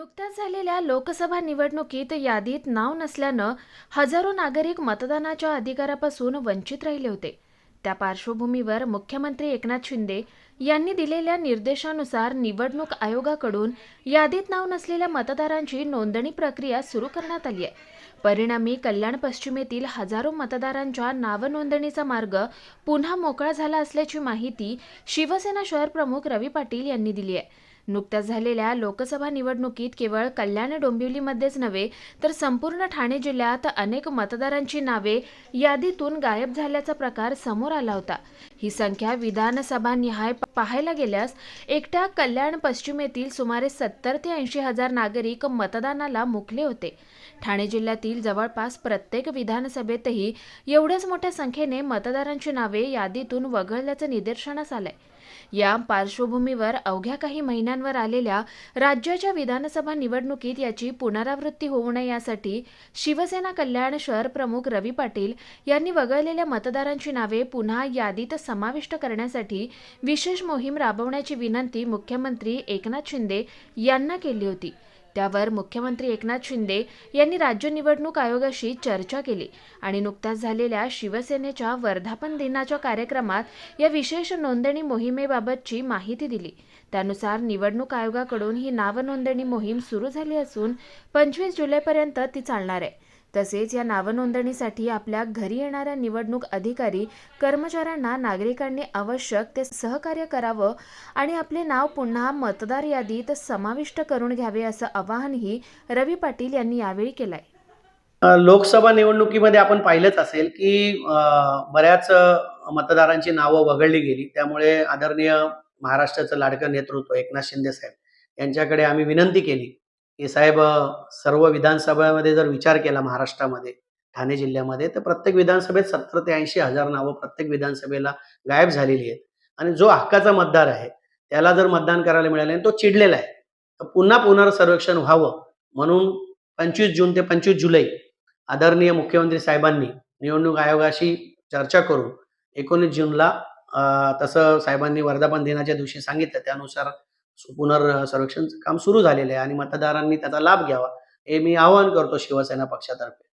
नुकत्याच झालेल्या लोकसभा निवडणुकीत यादीत नाव नसल्यानं हजारो नागरिक मतदानाच्या अधिकारापासून वंचित राहिले होते. त्या पार्श्वभूमीवर मुख्यमंत्री एकनाथ शिंदे यांनी दिलेल्या निर्देशानुसार निवडणूक आयोगाकडून यादीत नाव नसलेल्या मतदारांची नोंदणी प्रक्रिया सुरू करण्यात आली आहे. परिणामी कल्याण पश्चिमेतील हजारो मतदारांच्या नावनोंदणीचा मार्ग पुन्हा मोकळा झाला असल्याची माहिती शिवसेना शहर प्रमुख रवी पाटील यांनी दिली आहे. नुकत्याच झालेल्या लोकसभा निवडणुकीत केवळ कल्याण डोंबिवलीमध्येच नव्हे तर संपूर्ण ठाणे जिल्ह्यात अनेक मतदारांची नावे यादीतून गायब झाल्याचा प्रकार समोर आला होता. ही संख्या विधानसभा निहाय पाहायला गेल्यास एकट्या कल्याण पश्चिमेतील सुमारे सत्तर ते ऐंशी हजार नागरिक मतदानाला मुकले होते. ठाणे जिल्ह्यातील जवळपास प्रत्येक विधानसभेतही एवढ्याच मोठ्या संख्येने मतदारांची नावे यादीतून वगळल्याचं निदर्शनास आलंय. या पार्श्वभूमीवर अवघ्या काही महिन्यांवर आलेल्या राज्याच्या विधानसभा निवडणुकीत याची पुनरावृत्ती होऊ नये यासाठी शिवसेना कल्याण शहर प्रमुख रवी पाटील यांनी वगळलेल्या मतदारांची नावे पुन्हा यादीत समाविष्ट करण्यासाठी विशेष मोहीम राबवण्याची विनंती मुख्यमंत्री एकनाथ शिंदे यांना केली होती. त्यावर मुख्यमंत्री एकनाथ शिंदे यांनी राज्य निवडणूक आयोगाशी चर्चा केली आणि नुकत्याच झालेल्या शिवसेनेच्या वर्धापन दिनाच्या कार्यक्रमात या विशेष नोंदणी मोहिमेबाबतची माहिती दिली. त्यानुसार निवडणूक आयोगाकडून ही नावनोंदणी मोहीम सुरू झाली असून पंचवीस जुलैपर्यंत ती चालणार आहे. तसेच या नावनोंदणीसाठी आपल्या घरी येणाऱ्या निवडणूक अधिकारी कर्मचाऱ्यांना नागरिकांनी आवश्यक ते सहकार्य करावं आणि आपले नाव पुन्हा मतदार यादीत समाविष्ट करून घ्यावे असं आवाहनही रवी पाटील यांनी यावेळी केलंय. आहे लोकसभा निवडणुकीमध्ये आपण पाहिलंच असेल की बऱ्याच मतदारांची नावं वगळली गेली. त्यामुळे आदरणीय महाराष्ट्राचं लाडकं नेतृत्व एकनाथ शिंदे साहेब यांच्याकडे आम्ही विनंती केली की साहेब सर्व विधानसभामध्ये जर विचार केला महाराष्ट्रामध्ये ठाणे जिल्ह्यामध्ये तर प्रत्येक विधानसभेत सत्तर ते ऐंशी हजार नावं प्रत्येक विधानसभेला गायब झालेली आहेत. आणि जो हक्काचा मतदार आहे त्याला जर मतदान करायला मिळाले आणि तो चिडलेला आहे तर पुन्हा पुनर्सर्वेक्षण व्हावं म्हणून पंचवीस जून ते पंचवीस जुलै आदरणीय मुख्यमंत्री साहेबांनी निवडणूक आयोगाशी चर्चा करून एकोणीस जूनला तसं साहेबांनी वर्धापन दिनाच्या दिवशी सांगितलं. त्यानुसार पुनर्सर्वेक्षणचं काम सुरू झालेलं आहे आणि मतदारांनी त्याचा लाभ घ्यावा. हे मी आवाहन करतो शिवसेना पक्षातर्फे.